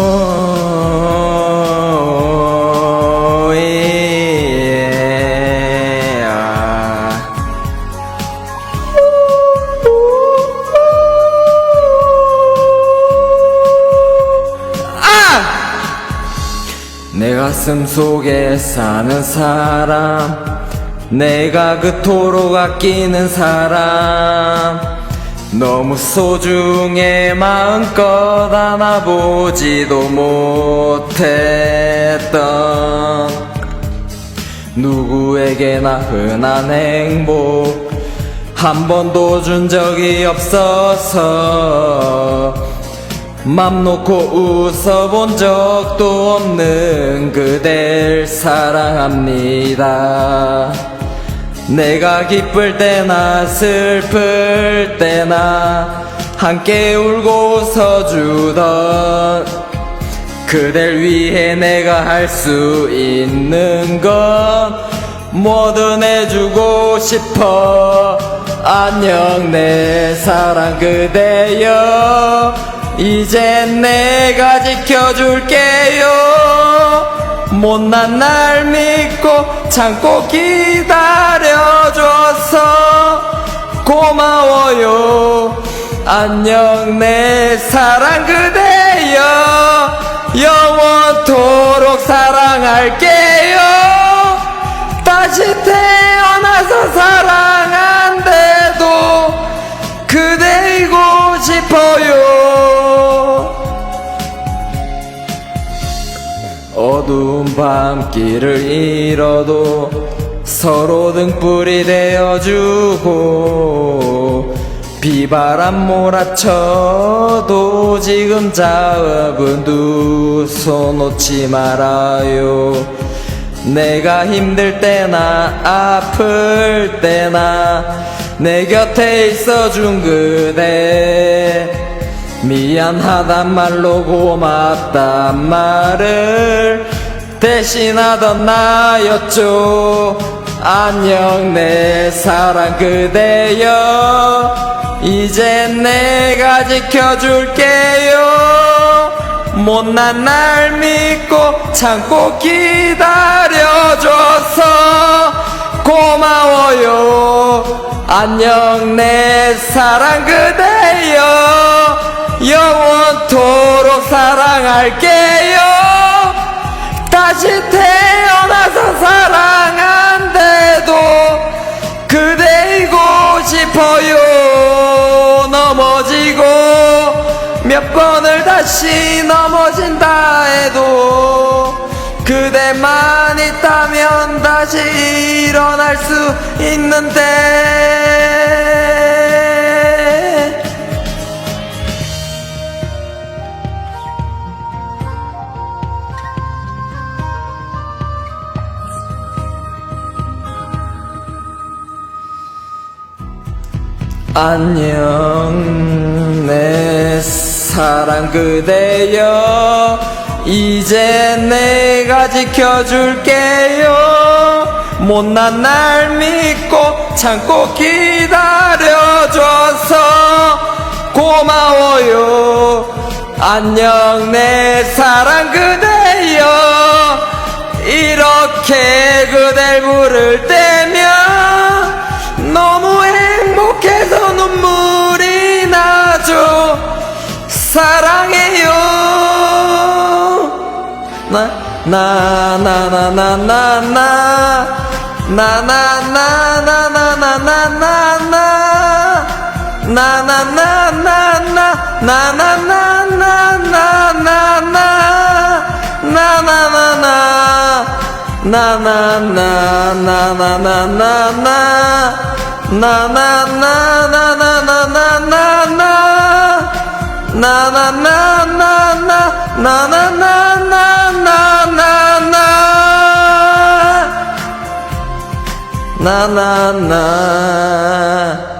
아. 내 가슴 속에 사는 사람 내가 그토록 아끼는 사람 너무 소중해 마음껏 안아보지도 못했던 누구에게나 흔한 행복 한 번도 준 적이 없어서 맘 놓고 웃어본 적도 없는 그댈 사랑합니다. 내가 기쁠 때나 슬플 때나 함께 울고 웃어주던 그댈 위해 내가 할 수 있는 건 뭐든 해주고 싶어. 안녕 내 사랑 그대여. 이젠 내가 지켜줄게요 못난 날 믿고 참고 기다려줘서 고마워요. 안녕 내 사랑 그대여. 영원토록 사랑할게요. 다시 태어나서 사랑 어두운 밤길을 잃어도 서로 등불이 되어주고 비바람 몰아쳐도 지금 잡은 두 손 놓지 말아요. 내가 힘들 때나 아플 때나 내 곁에 있어준 그대 미안하단 말로 고맙단 말을 대신하던 나였죠. 안녕 내 사랑 그대여. 이젠 내가 지켜줄게요. 못난 날 믿고 참고 기다려줘서 고마워요. 안녕 내 사랑 그대여 영원토록 사랑할게요. 다시 태어나서 사랑한데도 그대이고 싶어요. 넘어지고 몇 번을 다시 넘어진다 해도 그대만 있다면 다시 일어날 수 있는데 안녕 내 사랑 그대여. 이제 내가 지켜줄게요. 못난 날 믿고 참고 기다려줘서 고마워요. 안녕 내 사랑 그대여. 이렇게 그댈 부를 때 사랑해요 나나나나나나나나나나나나나나나 나나나 না না না।